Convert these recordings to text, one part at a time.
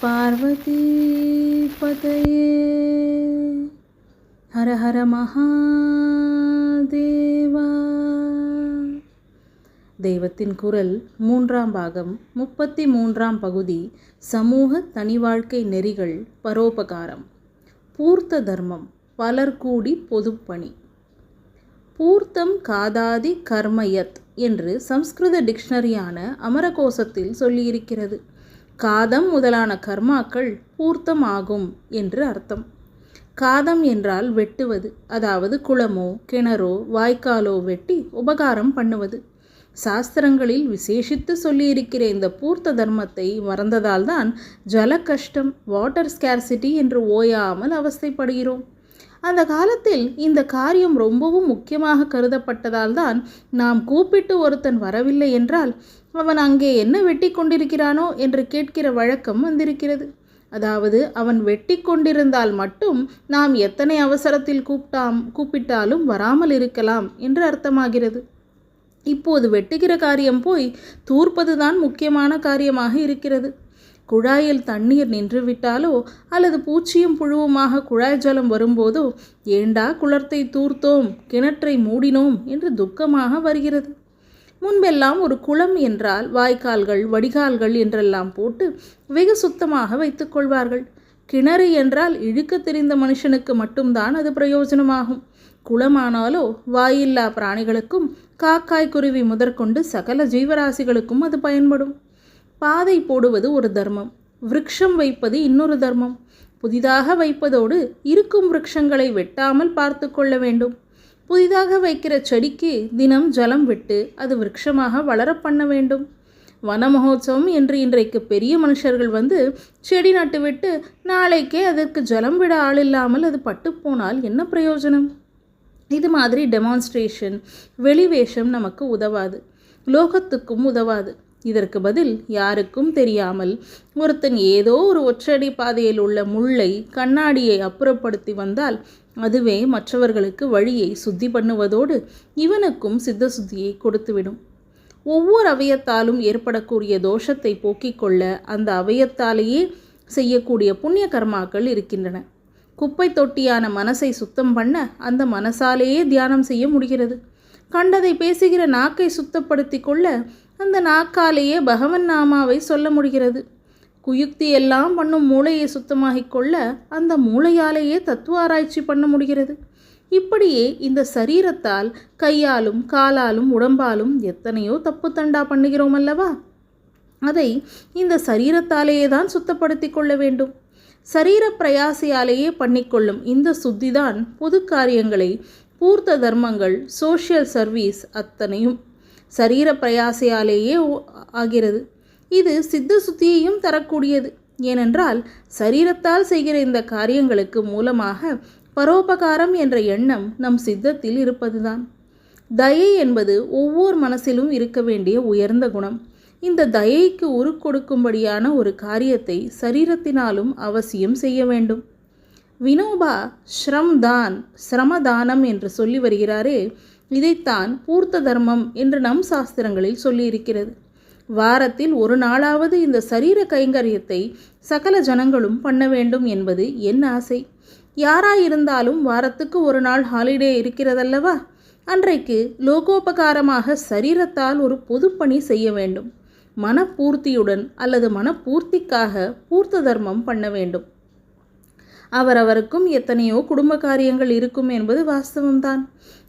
பார்வதி பதையே. ஹர ஹர மகாதேவா. தெய்வத்தின் குரல் மூன்றாம் பாகம் முப்பத்தி மூன்றாம் பகுதி சமூக தனி வாழ்க்கை நெறிகள் பரோபகாரம். பூர்த்த தர்மம் பலர் கூடி பொதுப்பணி. பூர்த்தம் காதாதி கர்மயத் என்று சம்ஸ்கிருத டிக்ஷனரியான அமரகோசத்தில் சொல்லியிருக்கிறது. காதம் முதலான கர்மாக்கள் பூர்த்தம் ஆகும் என்று அர்த்தம். காதம் என்றால் வெட்டுவது அதாவது குளமோ கிணறோ வாய்க்காலோ வெட்டி உபகாரம் பண்ணுவது. சாஸ்திரங்களில் விசேஷித்து சொல்லியிருக்கிற இந்த பூர்த்த தர்மத்தை மறந்ததால்தான் ஜல கஷ்டம் வாட்டர் ஸ்கேர்சிட்டி என்று ஓயாமல் அவஸ்தைப்படுகிறோம். அந்த காலத்தில் இந்த காரியம் ரொம்பவும் முக்கியமாக கருதப்பட்டதால் தான் நாம் கூப்பிட்டு ஒருத்தன் வரவில்லை என்றால் அவன் அங்கே என்ன வெட்டி கொண்டிருக்கிறானோ என்று கேட்கிற வழக்கம் வந்திருக்கிறது. அதாவது அவன் வெட்டி கொண்டிருந்தால் மட்டும் நாம் எத்தனை அவசரத்தில் கூப்பிட்டாம் கூப்பிட்டாலும் வராமல் இருக்கலாம் என்று அர்த்தமாகிறது. இப்போது வெட்டுகிற காரியம் போய் தூர்ப்பதுதான் முக்கியமான காரியமாக இருக்கிறது. குழாயில் தண்ணீர் நின்றுவிட்டாலோ அல்லது பூச்சியும் புழுவுமாக குழாய் ஜலம் வரும்போதோ ஏண்டா குளத்தை தூர்த்தோம் கிணற்றை மூடினோம் என்று துக்கமாக வருகிறது. முன்பெல்லாம் ஒரு குளம் என்றால் வாய்க்கால்கள் வடிகால்கள் என்றெல்லாம் போட்டு வெகு சுத்தமாக வைத்துக்கொள்வார்கள் கிணறு என்றால் இழுக்க தெரிந்த மனுஷனுக்கு மட்டும்தான் அது பிரயோஜனமாகும். குளமானாலோ வாயில்லா பிராணிகளுக்கும் காக்காய் குருவி முதற்கொண்டு சகல ஜீவராசிகளுக்கும் அது பயன்படும். பாதை போடுவது ஒரு தர்மம் விரக்ஷம் வைப்பது இன்னொரு தர்மம். புதிதாக வைப்பதோடு இருக்கும் விரக்ஷங்களை வெட்டாமல் பார்த்து கொள்ள வேண்டும். புதிதாக வைக்கிற செடிக்கு தினம் ஜலம் விட்டு அது விருட்சமாக வளர பண்ண வேண்டும். வன மகோத்சவம் என்று இன்றைக்கு பெரிய மனுஷர்கள் வந்து செடி நட்டுவிட்டு நாளைக்கே அதற்கு ஜலம் விட ஆள் இல்லாமல் அது பட்டுப்போனால் என்ன பிரயோஜனம்? இது மாதிரி டெமான்ஸ்ட்ரேஷன் வெளிவேஷம் நமக்கு உதவாது. லோகத்துக்கும் உதவாது. இதற்கு பதில் யாருக்கும் தெரியாமல் ஒருத்தன் ஏதோ ஒரு ஒற்றடி பாதையில் உள்ள முள்ளை கண்ணாடியை அப்புறப்படுத்தி வந்தால் அதுவே மற்றவர்களுக்கு வழியை சுத்தி பண்ணுவதோடு இவனுக்கும் சித்த சுத்தியை கொடுத்துவிடும். ஒவ்வொரு அவயத்தாலும் ஏற்படக்கூடிய தோஷத்தை போக்கிக் கொள்ள அந்த அவயத்தாலேயே செய்யக்கூடிய புண்ணிய கர்மாக்கள் இருக்கின்றன. குப்பை தொட்டியான மனசை சுத்தம் பண்ண அந்த மனசாலேயே தியானம் செய்ய முடிகிறது. கண்டதை பேசுகிற நாக்கை சுத்தப்படுத்தி கொள்ள அந்த நாக்காலேயே பகவன் நாமாவை சொல்ல முடிகிறது. குயுக்தி எல்லாம் பண்ணும் மூளையை சுத்தமாகிக் கொள்ள அந்த மூளையாலேயே தத்துவ ஆராய்ச்சி பண்ண முடிகிறது. இப்படியே இந்த சரீரத்தால் கையாலும் காலாலும் உடம்பாலும் எத்தனையோ தப்பு தண்டா பண்ணுகிறோம் அல்லவா? அதை இந்த சரீரத்தாலேயே தான் சுத்தப்படுத்தி கொள்ள வேண்டும். சரீர பிரயாசையாலேயே பண்ணிக்கொள்ளும் இந்த சுத்திதான் பொது காரியங்களை பூர்த்த தர்மங்கள் சோஷியல் சர்வீஸ் அத்தனையும். சரீர பிரயாசையாலேயே ஆகிறது. இது சித்த சுத்தியையும் தரக்கூடியது. ஏனென்றால் சரீரத்தால் செய்கிற இந்த காரியங்களுக்கு மூலமாக பரோபகாரம் என்ற எண்ணம் நம் சித்தத்தில் இருப்பதுதான். தயை என்பது ஒவ்வொரு மனசிலும் இருக்க வேண்டிய உயர்ந்த குணம். இந்த தயைக்கு உருக்கொடுக்கும்படியான ஒரு காரியத்தை சரீரத்தினாலும் அவசியம் செய்ய வேண்டும். வினோபா ஸ்ரம்தான் சிரமதானம் என்று சொல்லி வருகிறாரே இதைத்தான் பூர்த்த தர்மம் என்று நம் சாஸ்திரங்களில் சொல்லியிருக்கிறது. வாரத்தில் ஒரு நாளாவது இந்த சரீர கைங்கரியத்தை சகல ஜனங்களும் பண்ண வேண்டும் என்பது என் ஆசை. யாராயிருந்தாலும் வாரத்துக்கு ஒரு நாள் ஹாலிடே இருக்கிறதல்லவா? அன்றைக்கு லோகோபகாரமாக சரீரத்தால் ஒரு பொதுப்பணி செய்ய வேண்டும். மனப்பூர்த்தியுடன் அல்லது மனப்பூர்த்திக்காக பூர்த்த தர்மம் பண்ண வேண்டும். அவரவருக்கும் எத்தனையோ குடும்ப காரியங்கள் இருக்கும் என்பது வாஸ்தவம்தான்.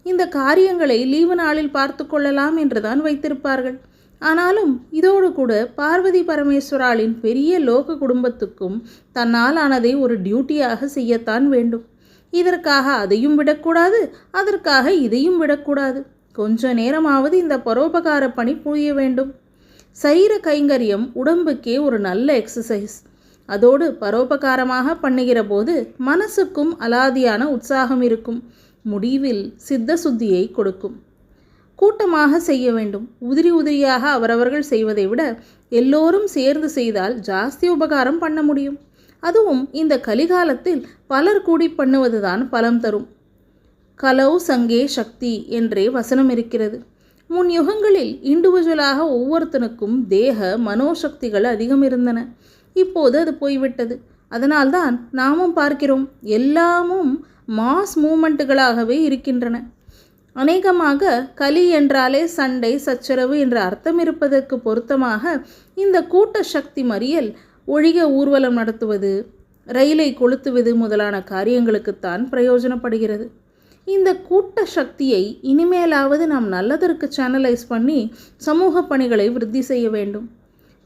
இந்த காரியங்களை லீவு நாளில் பார்த்து கொள்ளலாம் என்றுதான் வைத்திருப்பார்கள். ஆனாலும் இதோடு கூட பார்வதி பரமேஸ்வராளின் பெரிய லோக குடும்பத்துக்கும் தன்னால் ஆனதை ஒரு டியூட்டியாக செய்யத்தான் வேண்டும். இதற்காக அதையும் விடக்கூடாது அதற்காக இதையும் விடக்கூடாது. கொஞ்ச நேரமாவது இந்த பரோபகார பணி புரிய வேண்டும். சரீர கைங்கரியம் உடம்புக்கே ஒரு நல்ல எக்ஸசைஸ் அதோடு பரோபகாரமாக பண்ணுகிற போது மனசுக்கும் அலாதியான உற்சாகம் இருக்கும். முடிவில் சித்த சுத்தியை கொடுக்கும். கூட்டமாக செய்ய வேண்டும். உதிரி உதிரியாக அவரவர்கள் செய்வதை விட எல்லோரும் சேர்ந்து செய்தால் ஜாஸ்தி உபகாரம் பண்ண முடியும். அதுவும் இந்த கலிகாலத்தில் பலர் கூடி பண்ணுவதுதான் பலம் தரும். கலௌ சங்கே சக்தி என்றே வசனம் இருக்கிறது. முன் யுகங்களில் இண்டிவிஜுவலாக ஒவ்வொருத்தனுக்கும் தேக மனோசக்திகள் அதிகம் இருந்தன. இப்போது அது போய்விட்டது. அதனால்தான் நாமும் பார்க்கிறோம். எல்லாமும் மாஸ் மூமெண்ட்டுகளாகவே இருக்கின்றன. அநேகமாக கலி என்றாலே சண்டை சச்சரவு என்ற அர்த்தம் இருப்பதற்கு பொருத்தமாக இந்த கூட்ட சக்தி மறியல் ஒழிக ஊர்வலம் நடத்துவது ரயிலை கொளுத்துவது முதலான காரியங்களுக்குத்தான் பிரயோஜனப்படுகிறது. இந்த கூட்ட சக்தியை இனிமேலாவது நாம் நல்லதற்கு சேனலைஸ் பண்ணி சமூக பணிகளை விருத்தி செய்ய வேண்டும்.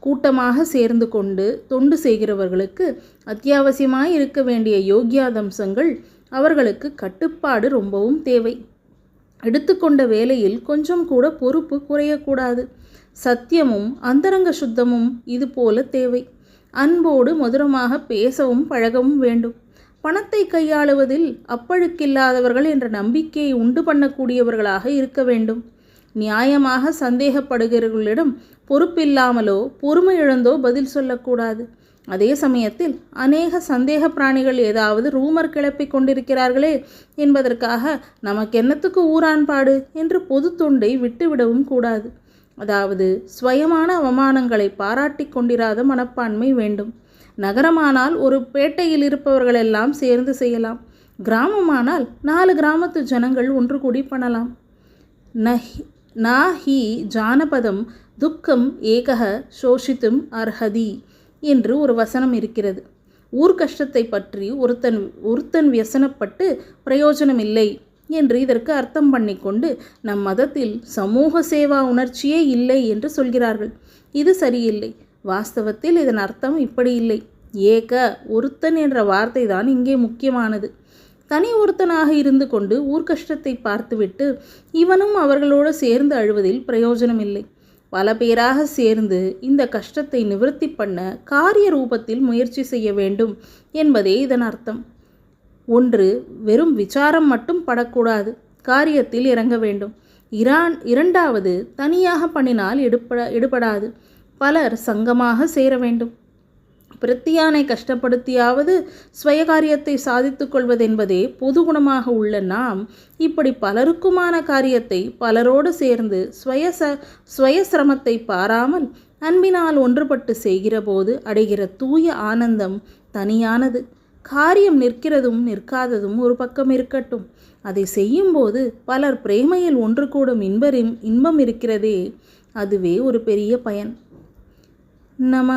கூட்டமாக சேர்ந்து கொண்டு தொண்டு செய்கிறவர்களுக்கு அத்தியாவசியமாக இருக்க வேண்டிய யோகியாதம்சங்கள் அவர்களுக்கு கட்டுப்பாடு ரொம்பவும் தேவை. எடுத்துக்கொண்ட வேலையில் கொஞ்சம் கூட பொறுப்பு குறையக்கூடாது. சத்தியமும் அந்தரங்க சுத்தமும் இது போல தேவை. அன்போடு மதுரமாக பேசவும் பழகவும் வேண்டும். பணத்தை கையாளுவதில் அப்பழுக்கில்லாதவர்கள் என்ற நம்பிக்கையை உண்டு பண்ணக்கூடியவர்களாக இருக்க வேண்டும். நியாயமாக சந்தேகப்படுகிறவர்களிடம் பொறுப்பில்லாமலோ பொறுமை இழந்தோ பதில் சொல்லக்கூடாது. அதே சமயத்தில் அநேக சந்தேக பிராணிகள் ஏதாவது ரூமர் கிளப்பி கொண்டிருக்கிறார்களே என்பதற்காக நமக்கென்னத்துக்கு ஊரான்பாடு என்று பொது தொண்டை விட்டுவிடவும் கூடாது. அதாவது ஸ்வயமான அவமானங்களை பாராட்டி கொண்டிராத மனப்பான்மை வேண்டும். நகரமானால் ஒரு பேட்டையில் இருப்பவர்களெல்லாம் சேர்ந்து செய்யலாம். கிராமமானால் நாலு கிராமத்து ஜனங்கள் ஒன்று கூடி பண்ணலாம். நஹி நா ஹி ஜானபதம் துக்கம் ஏகக சோஷித்தும் அர்ஹதி. என்று ஒரு வசனம் இருக்கிறது. ஊர் கஷ்டத்தை பற்றி ஒருத்தன் ஒருத்தன் வியசனப்பட்டு பிரயோஜனம் இல்லை என்று இதற்கு அர்த்தம் பண்ணிக்கொண்டு நம் மதத்தில் சமூக சேவா உணர்ச்சியே இல்லை என்று சொல்கிறார்கள். இது சரியில்லை. வாஸ்தவத்தில் இதன் அர்த்தம் இப்படி இல்லை. ஏக ஒருத்தன் என்ற வார்த்தை தான் இங்கே முக்கியமானது. தனி ஒருத்தனாக இருந்து கொண்டு ஊர்க்கஷ்டத்தை பார்த்துவிட்டு இவனும் அவர்களோடு சேர்ந்து அழுவதில் பிரயோஜனம் இல்லை பல பேராக சேர்ந்து இந்த கஷ்டத்தை நிவர்த்தி பண்ண காரிய ரூபத்தில் முயற்சி செய்ய வேண்டும் என்பதே இதன் அர்த்தம். ஒன்று வெறும் விசாரம் மட்டும் படக்கூடாது. காரியத்தில் இறங்க வேண்டும். இரான் இரண்டாவது தனியாக பண்ணினால் எடுப்பட எடுபடாது. பலர் சங்கமாக சேர வேண்டும். பிரத்தியானை கஷ்டப்படுத்தியாவது ஸ்வயகாரியத்தை சாதித்து கொள்வதென்பதே பொது குணமாக உள்ள நாம். இப்படி பலருக்குமான காரியத்தை பலரோடு சேர்ந்து ஸ்வயச ஸ்வயசிரமத்தை பாராமல் அன்பினால் ஒன்றுபட்டு செய்கிறபோது அடைகிற தூய ஆனந்தம் தனியானது. காரியம் நிற்கிறதும் நிற்காததும் ஒரு பக்கம் இருக்கட்டும். அதை செய்யும்போது பலர் பிரேமையில் ஒன்று கூடும் இன்பரின் இன்பம் இருக்கிறதே. அதுவே ஒரு பெரிய பயன். நம